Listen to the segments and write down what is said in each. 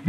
สว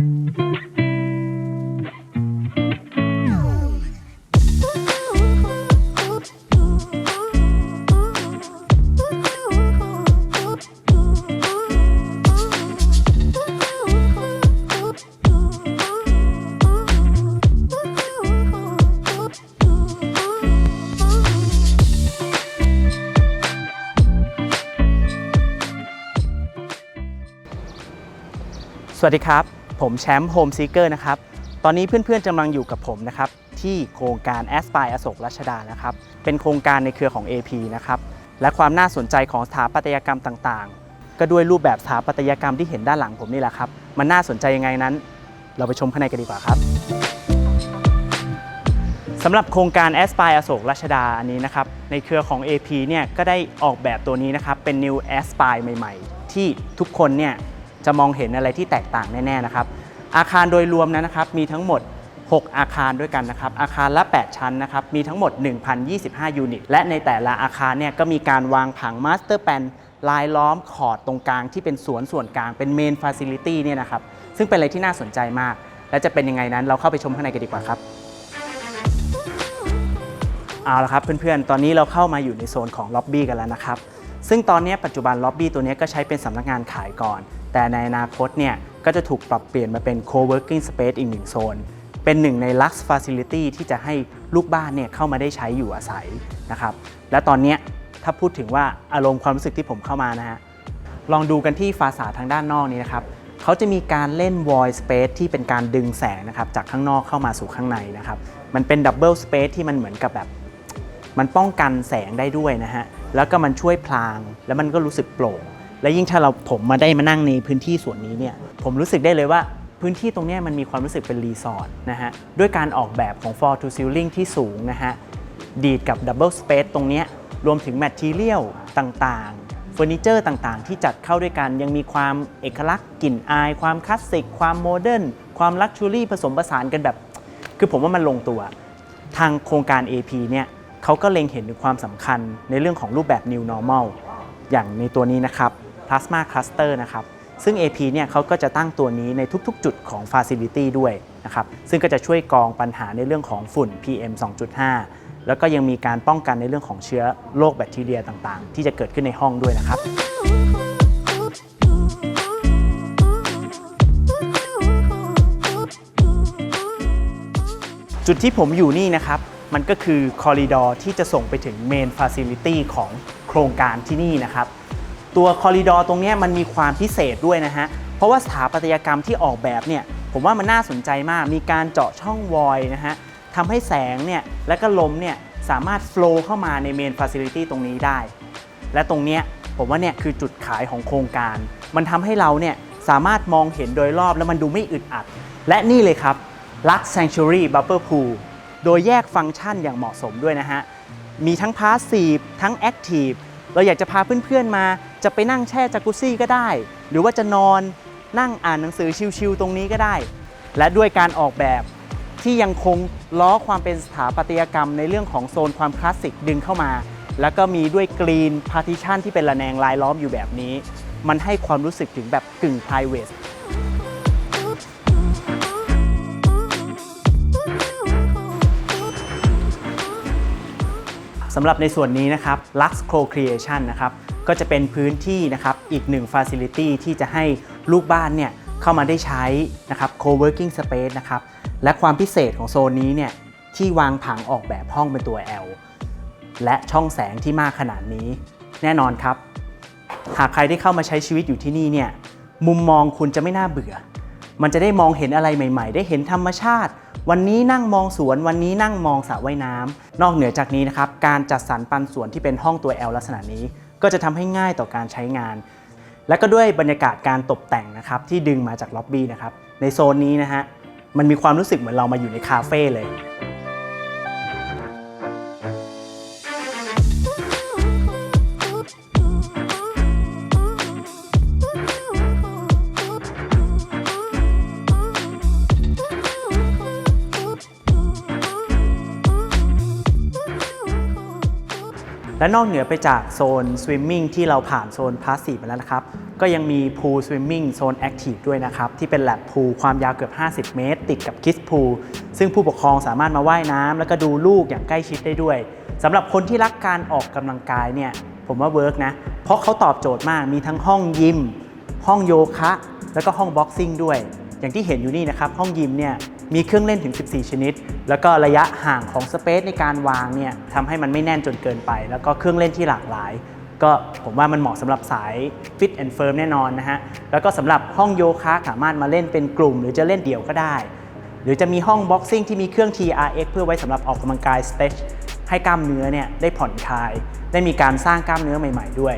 ัสดีครับ ผมแชมป์โฮมซีเกอร์นะครับ ตอนนี้เพื่อนๆกำลังอยู่กับผมนะครับ ที่โครงการ a s p i r e อโศกรัชดานะครับ เป็นโครงการในเครือของ AP นะครับ และความน่าสนใจของสถาปัตยกรรมต่างๆ ก็ด้วยรูปแบบสถาปัตยกรรมที่เห็นด้านหลังผมนี่แหละครับ มันน่าสนใจยังไงนั้น เราไปชมข้างในกันดีกว่าครับสำหรับโครงการ a s p i r e อโศกรัชดาอันนี้นะครับ ในเครือของ AP เนี่ยก็ได้ออกแบบตัวนี้นะครับ เป็น New a s p i r e ใหม่ ๆ ที่ทุกคนเนี่ย จะมองเห็นอะไรที่แตกต่างแน่ๆนะครับ อาคารโดยรวมนั้นนะครับมีทั้งหมด 6 อาคารด้วยกันนะครับ อาคารละ 8 ชั้นนะครับ มีทั้งหมด 1,025 ยูนิต และในแต่ละอาคารเนี่ยก็มีการวางผังมาสเตอร์แ n นลายล้อมขอดตรงกลางที่เป็นสวนส่วนกลางเป็นเมนฟ a ซิลิตี้เนี่ยนะครับ ซึ่งเป็นอะไรที่น่าสนใจมาก และจะเป็นยังไงนั้นเราเข้าไปชมข้างในกันดีกว่าครับเอาละครับเพื่อนๆ ตอนนี้เราเข้ามาอยู่ในโซนของล็อบบี้กันแล้วนะครับ ซึ่งตอนนี้ปัจจุบันล็อบบี้ตัวนี้ก็ใช้เป็นสำนักงานขายก่อน แต่ในอนาคตเนี่ยก็จะถูกปรับเปลี่ยนมาเป็น co-working space อีกหนึ่งโซน เป็นหนึ่งใน Lux Facility ที่จะให้ลูกบ้านเนี่ยเข้ามาได้ใช้อยู่อาศัยนะครับและตอนนี้ถ้าพูดถึงว่าอารมณ์ความรู้สึกที่ผมเข้ามานะฮะลองดูกันที่ฟาสาทางด้านนอกนี้นะครับเขาจะมีการเล่น void space ที่เป็นการดึงแสงนะครับจากข้างนอกเข้ามาสู่ข้างในนะครับมันเป็น double space ที่มันเหมือนกับแบบ มันป้องกันแสงได้ด้วยนะฮะแล้วก็มันช่วยพลาง แล้วมันก็รู้สึกโปร่ง และยิ่งถ้าเราผมมาได้มานั่งในพื้นที่ส่วนนี้เนี่ยผมรู้สึกได้เลยว่าพื้นที่ตรงนี้มันมีความรู้สึกเป็นรีสอร์ทนะฮะด้วยการออกแบบของ floor to ceiling ที่สูงนะฮะดีดกับ double space ตรงนี้รวมถึง material ต่างๆเฟอร์นิเจอร์ต่างๆ ที่จัดเข้าด้วยกันยังมีความเอกลักษณ์กลิ่นอาย ความคลาสสิก ความโมเดิร์นความลักชัวรี่ผสมผสานกันแบบ คือผมว่ามันลงตัว ทางโครงการ AP เนี่ยเขาก็เล็งเห็นถึงความสำคัญในเรื่องของรูปแบบ New Normal อย่างในตัวนี้นะครับ Plasma Cluster นะครับซึ่ง AP เนี่ยเขาก็จะตั้งตัวนี้ในทุกๆ จุดของ Facility ด้วยนะครับซึ่งก็จะช่วยกองปัญหาในเรื่องของฝุ่น PM 2.5 แล้วก็ยังมีการป้องกันในเรื่องของเชื้อโรคแบคทีเรียต่างๆ ที่จะเกิดขึ้นในห้องด้วยนะครับจุดที่ผมอยู่นี่นะครับ มันก็คือคอริดอร์ที่จะส่งไปถึงเมนฟ a ซิลิตี้ของโครงการที่นี่นะครับ ตัวคอริดอร์ตรงนี้มันมีความพิเศษด้วยนะฮะ เพราะว่าสถาปัตยกรรมที่ออกแบบเนี่ย ผมว่ามันน่าสนใจมาก มีการเจาะช่องวอยนะฮะทำให้แสงเนี่ยและก็ลมเนี่ยสามารถ flow เข้ามาในเมนฟ a ซิลิตี้ตรงนี้ได้ และตรงเนี้ยผมว่าเนี่ยคือจุดขายของโครงการ มันทำให้เราเนี่ยสามารถมองเห็นโดยรอบแล้วมันดูไม่อึดอัด และนี่เลยครับ Lux Sanctuary Bubble Pool โดยแยกฟังก์ชันอย่างเหมาะสมด้วยนะฮะ มีทั้ง Passive ทั้ง Active เราอยากจะพาเพื่อนๆมา จะไปนั่งแช่จากุซี่ก็ได้ หรือว่าจะนอนนั่งอ่านหนังสือชิลๆตรงนี้ก็ได้ และด้วยการออกแบบที่ยังคงล้อความเป็นสถาปัตยกรรมในเรื่องของโซนความคลาสสิกดึงเข้ามา แล้วก็มีด้วยกรีนพาร์ติชันที่เป็นระแนงลายล้อมอยู่แบบนี้ มันให้ความรู้สึกถึงแบบกึ่ง p r i v a t สำหรับในส่วนนี้นะครับ Lux Co-Creation นะครับก็จะเป็นพื้นที่นะครับอีกหนึ่ง Facility ที่จะให้ลูกบ้านเนี่ยเข้ามาได้ใช้นะครับ Co-working Space นะครับและความพิเศษของโซนนี้เนี่ยที่วางผังออกแบบห้องเป็นตัว L และช่องแสงที่มากขนาดนี้ แน่นอนครับ หากใครได้เข้ามาใช้ชีวิตอยู่ที่นี่เนี่ยมุมมองคุณจะไม่น่าเบื่อ มันจะได้มองเห็นอะไรใหม่ ๆ ได้เห็นธรรมชาติ วันนี้นั่งมองสวน วันนี้นั่งมองสระว่ายน้ำนอกเหนือจากนี้นะครับการจัดสรรปันส่วนที่เป็นห้องตัว L ลักษณะนี้ ก็จะทำให้ง่ายต่อการใช้งาน และก็ด้วยบรรยากาศการตกแต่งนะครับที่ดึงมาจากล็อบบี้นะครับในโซนนี้นะฮะมันมีความรู้สึกเหมือนเรามาอยู่ในคาเฟ่เลย และนอกเหนือไปจากโซนสวิมมิ่งที่เราผ่านโซนพาสซีฟมาแล้วนะครับ ก็ยังมีพูลสวิมมิ่งโซนแอคทีฟด้วยนะครับ ที่เป็นแลบพูลความยาวเกือบ 50 เมตร ติดกับคิสพูลซึ่งผู้ปกครองสามารถมาว่ายน้ำแล้วก็ดูลูกอย่างใกล้ชิดได้ด้วยสำหรับคนที่รักการออกกำลังกายเนี่ยผมว่าเวิร์กนะ เพราะเขาตอบโจทย์มากมีทั้งห้องยิม ห้องโยคะ แล้วก็ห้องบ็อกซิ่งด้วย อย่างที่เห็นอยู่นี่นะครับห้องยิมเนี่ย มีเครื่องเล่นถึง 14 ชนิด แล้วก็ระยะห่างของสเปซในการวางเนี่ยทำให้มันไม่แน่นจนเกินไป แล้วก็เครื่องเล่นที่หลากหลาย ก็ผมว่ามันเหมาะสำหรับสาย Fit and Firm แน่นอนนะฮะ แล้วก็สำหรับห้องโยคะสามารถมาเล่นเป็นกลุ่ม หรือจะเล่นเดี่ยวก็ได้ หรือจะมีห้องบ็อกซิ่งที่มีเครื่อง TRX เพื่อไว้สำหรับออกกำลังกาย stretch ให้กล้ามเนื้อเนี่ยได้ผ่อนคลาย ได้มีการสร้างกล้ามเนื้อใหม่ ๆ ด้วย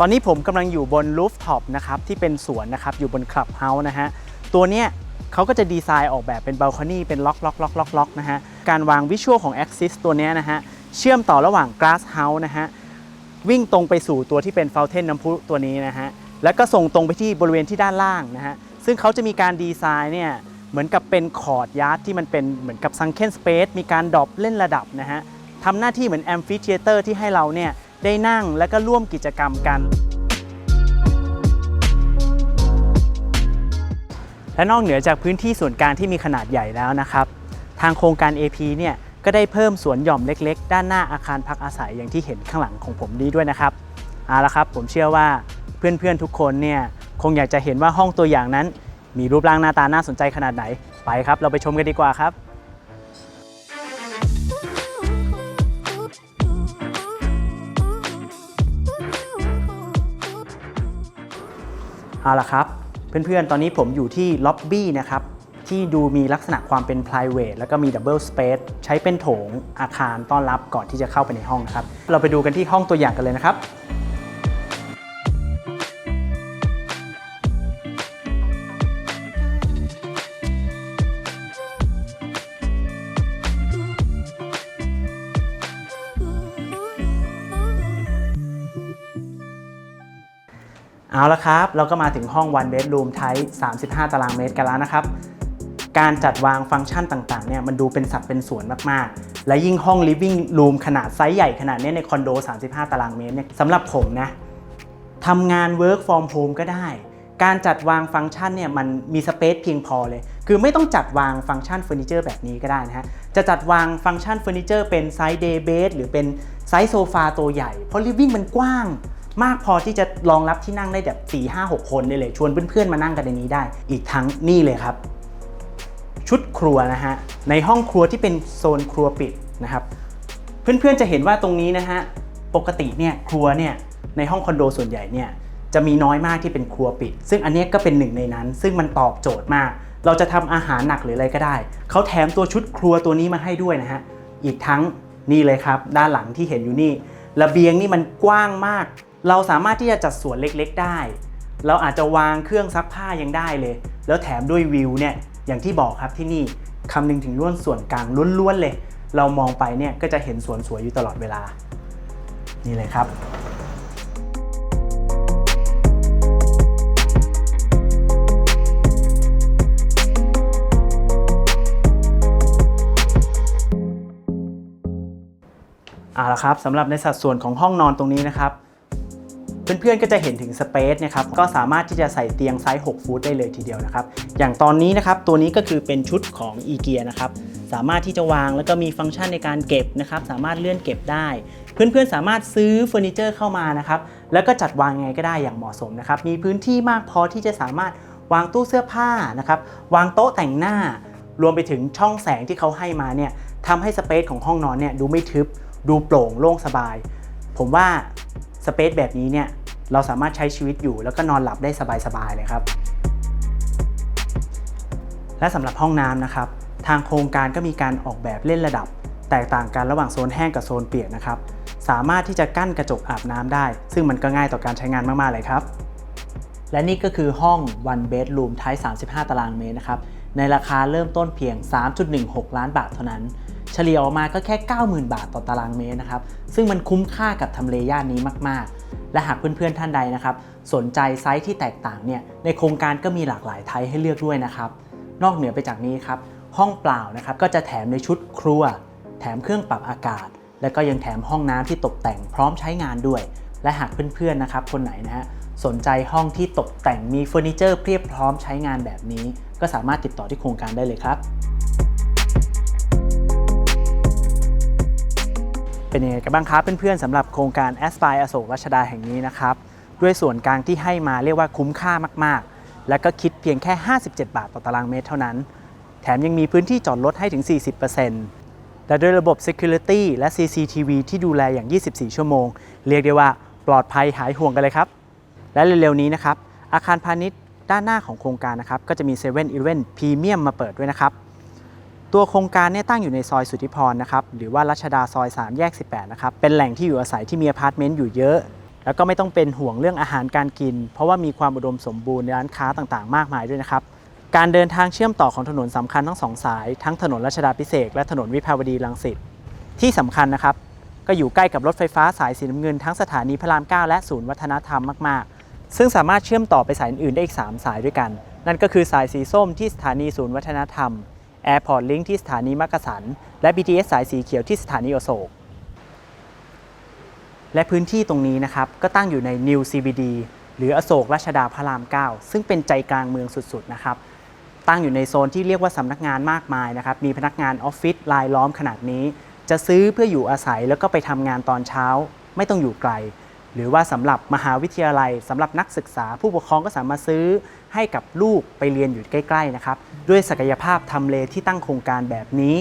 ตอนนี้ผมกำลังอยู่บนรูฟท็อปนะครับที่เป็นสวนนะครับอยู่บนคลับเฮาส์นะฮะตัวเนี้ยเขาก็จะดีไซน์ออกแบบเป็นบัลคอนี่เป็นล็อกล็อกล็อกล็อกล็อกนะฮะการวางวิชวลของ Axis ตัวเนี้ยนะฮะเชื่อมต่อระหว่าง Glass House นะฮะวิ่งตรงไปสู่ตัวที่เป็น Fountain น้ำพุตัวนี้นะฮะแล้วก็ส่งตรงไปที่บริเวณที่ด้านล่างนะฮะซึ่งเขาจะมีการดีไซน์เนี่ยเหมือนกับเป็นคอร์ดยาร์ดที่มันเป็นเหมือนกับ Sunken Space มีการดรอปเล่นระดับนะฮะทำหน้าที่เหมือนแอมฟิเ h เตอร์ที่ให้เราเนี่ย ได้นั่งแล้วก็ร่วมกิจกรรมกัน และนอกเหนือจากพื้นที่ส่วนกลางที่มีขนาดใหญ่แล้วนะครับ ทางโครงการ AP เนี่ยก็ได้เพิ่มสวนหย่อมเล็ก ๆ ด้านหน้าอาคารพักอาศัยอย่างที่เห็นข้างหลังของผมนี้ด้วยนะครับเอาละครับผมเชื่อว่าเพื่อนๆทุกคนเนี่ยคงอยากจะเห็นว่าห้องตัวอย่างนั้น มีรูปร่างหน้าตาน่าสนใจขนาดไหนไปครับ เราไปชมกันดีกว่าครับ เอาละครับ เพื่อนๆ ตอนนี้ผมอยู่ที่ล็อบบี้นะครับ ที่ดูมีลักษณะความเป็น private แล้วก็มี Double Space ใช้เป็นโถงอาคารต้อนรับก่อนที่จะเข้าไปในห้องครับ เราไปดูกันที่ห้องตัวอย่างกันเลยนะครับ ละครับ เราก็มาถึงห้อง one bedroom type 35 ตารางเมตรกันแล้วนะครับ การจัดวางฟังก์ชันต่างๆเนี่ยมันดูเป็นสัดเป็นส่วนมากๆ และยิ่งห้อง living room ขนาดไซส์ใหญ่ขนาดนี้ในคอนโด 35 ตารางเมตรเนี่ยสำหรับผมนะทำงาน work from home ก็ได้ การจัดวางฟังก์ชันเนี่ยมันมีสเปซเพียงพอเลย คือไม่ต้องจัดวางฟังก์ชันเฟอร์นิเจอร์แบบนี้ก็ได้นะฮะ จะจัดวางฟังก์ชันเฟอร์นิเจอร์เป็นไซส์เดย์เบดหรือเป็นไซส์โซฟาตัวใหญ่ เพราะ living มันกว้าง มากพอที่จะรองรับที่นั่งได้แบบ4 5 6 คนได้เลย ชวนเพื่อนๆมานั่งกันในนี้ได้ อีกทั้งนี่เลยครับ ชุดครัวนะฮะ ในห้องครัวที่เป็นโซนครัวปิดนะครับ เพื่อนๆจะเห็นว่าตรงนี้นะฮะ ปกติเนี่ยครัวเนี่ยในห้องคอนโดส่วนใหญ่เนี่ยจะมีน้อยมากที่เป็นครัวปิด ซึ่งอันนี้ก็เป็นหนึ่งในนั้น ซึ่งมันตอบโจทย์มาก เราจะทำอาหารหนักหรืออะไรก็ได้ เขาแถมตัวชุดครัวตัวนี้มาให้ด้วยนะฮะ อีกทั้งนี่เลยครับ ด้านหลังที่เห็นอยู่นี่ ระเบียงนี่มันกว้างมาก เราสามารถที่จะจัดสวนเล็กๆได้ เราอาจจะวางเครื่องซักผ้ายังได้เลย แล้วแถมด้วยวิวเนี่ยอย่างที่บอกครับที่นี่คำนึงถึงล้วนส่วนกลางล้วนๆเลย เรามองไปเนี่ยก็จะเห็นสวนสวยอยู่ตลอดเวลา นี่เลยครับเอาละครับสำหรับในสัดส่วนของห้องนอนตรงนี้นะครับ เพื่อนๆก็จะเห็นถึงสเปซนะครับก็สามารถที่จะใส่เตียงไซส์ 6 ฟุตได้เลยทีเดียวนะครับ อย่างตอนนี้นะครับตัวนี้ก็คือเป็นชุดของ e ีเกียนะครับสามารถที่จะวางแล้วก็มีฟังก์ชันในการเก็บนะครับสามารถเลื่อนเก็บได้ เพื่อนๆสามารถซื้อเฟอร์นิเจอร์เข้ามานะครับแล้วก็จัดวางยังไงก็ได้อย่างเหมาะสมนะครับมีพื้นที่มากพอที่จะสามารถวางตู้เสื้อผ้านะครับวางโต๊ะแต่งหน้า รวมไปถึงช่องแสงที่เขาให้มาเนี่ยทำให้สเปซของห้องนอนเนี่ยดูไม่ทึบ ดูโปร่งโล่งสบาย ผมว่า สเปซแบบนี้เนี่ยเราสามารถใช้ชีวิตอยู่ แล้วก็นอนหลับได้สบายๆเลยครับ และสำหรับห้องน้ำนะครับ ทางโครงการก็มีการออกแบบเล่นระดับ แตกต่างกันระหว่างโซนแห้งกับโซนเปียกนะครับ สามารถที่จะกั้นกระจกอาบน้ำได้ ซึ่งมันก็ง่ายต่อการใช้งานมากๆเลยครับ และนี่ก็คือห้อง one bedroom ท้าย 35 ตารางเมตรนะครับ ในราคาเริ่มต้นเพียง 3.16 ล้านบาทเท่านั้น เฉลี่ยออกมาก็แค่ 90,000 บาทต่อตารางเมตรนะครับ ซึ่งมันคุ้มค่ากับทำเลย่านนี้มาก ๆ และหากเพื่อนๆท่านใดนะครับ สนใจไซส์ที่แตกต่างเนี่ย ในโครงการก็มีหลากหลายไทยให้เลือกด้วยนะครับ นอกเหนือไปจากนี้ครับ ห้องเปล่านะครับ ก็จะแถมในชุดครัว แถมเครื่องปรับอากาศ และก็ยังแถมห้องน้ำที่ตกแต่งพร้อมใช้งานด้วย และหากเพื่อนๆนะครับ คนไหนนะฮะสนใจห้องที่ตกแต่งมีเฟอร์นิเจอร์เพียบพร้อมใช้งานแบบนี้ ก็สามารถติดต่อที่โครงการได้เลยครับ เป็นยังไงกันบ้างครับเพื่อนๆสำหรับโครงการ a s p i r e อโศกรัชดาแห่งนี้นะครับด้วยส่วนกลางที่ให้มาเรียกว่าคุ้มค่ามากๆ และก็คิดเพียงแค่ 57 บาทต่อตารางเมตรเท่านั้น แถมยังมีพื้นที่จอดรถให้ถึง 40%และด้วยระบบ Security และ CCTV ที่ดูแลอย่าง 24 ชั่วโมง เรียกได้ว่าปลอดภัยหายห่วงกันเลยครับ และเร็วๆนี้นะครับอาคารพาณิชย์ด้านหน้าของโครงการนะครับก็จะมี7 e เ e ่ e อีเวนต์พรีเมียมมาเปิดด้วยนะครับ ตัวโครงการเนี่ยตั้งอยู่ในซอยสุทธิพรนะครับหรือว่ารัชดาซอย 3 แยก 18 นะครับ เป็นแหล่งที่อยู่อาศัยที่มีอพาร์ตเมนต์อยู่เยอะ แล้วก็ไม่ต้องเป็นห่วงเรื่องอาหารการกิน เพราะว่ามีความอุดมสมบูรณ์ในร้านค้าต่างๆ มากมายด้วยนะครับ การเดินทางเชื่อมต่อของถนนสำคัญทั้งสองสาย ทั้งถนนรัชดาพิเศษและถนนวิภาวดีรังสิตที่สำคัญนะครับก็อยู่ใกล้กับรถไฟฟ้าสายสีน้ำเงินทั้งสถานีพระราม 9 และศูนย์วัฒนธรรมมาก ๆ ซึ่งสามารถเชื่อมต่อไปสายอื่นๆได้อีก 3 สายด้วยกัน นั่นก็คือสายสีส้มที่สถานีศูนย์วัฒนธรรม Airport Link ที่สถานีมักกะสัน และ BTS สายสีเขียวที่สถานีอโศก และพื้นที่ตรงนี้นะครับ ก็ตั้งอยู่ใน New CBD หรืออโศกรัชดาพระราม 9 ซึ่งเป็นใจกลางเมืองสุดๆนะครับ ตั้งอยู่ในโซนที่เรียกว่าสำนักงานมากมายนะครับ มีพนักงานออฟฟิศรายล้อมขนาดนี้ จะซื้อเพื่ออยู่อาศัยแล้วก็ไปทำงานตอนเช้า ไม่ต้องอยู่ไกล หรือว่าสำหรับมหาวิทยาลัยสำหรับนักศึกษาผู้ปกครองก็สามารถซื้อ ให้กับลูกไปเรียนอยู่ใกล้ๆนะครับด้วยศักยภาพทำเลที่ตั้งโครงการแบบนี้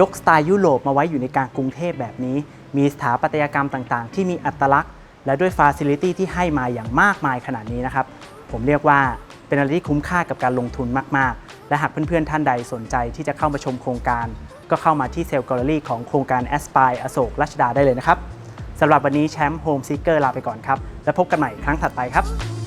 ยกสไตล์ยุโรปมาไว้อยู่ในกลางกรุงเทพแบบนี้ มีสถาปัตยกรรมต่างๆ ที่มีอัตลักษณ์ และด้วยฟาซิลิตี้ที่ให้มาอย่างมากมายขนาดนี้นะครับผมเรียกว่าเป็นอะไรที่คุ้มค่ากับการลงทุนมากๆ และหากเพื่อนๆท่านใดสนใจที่จะเข้ามาชมโครงการ ก็เข้ามาที่เซลล์แกลเลอรี่ของโครงการ a s p i r e อโศกรัชดาได้เลยนะครับสำหรับวันนี้แชมป์โฮมซีเกอร์ลาไปก่อนครับ แล้วพบกันใหม่ครั้งถัดไปครับ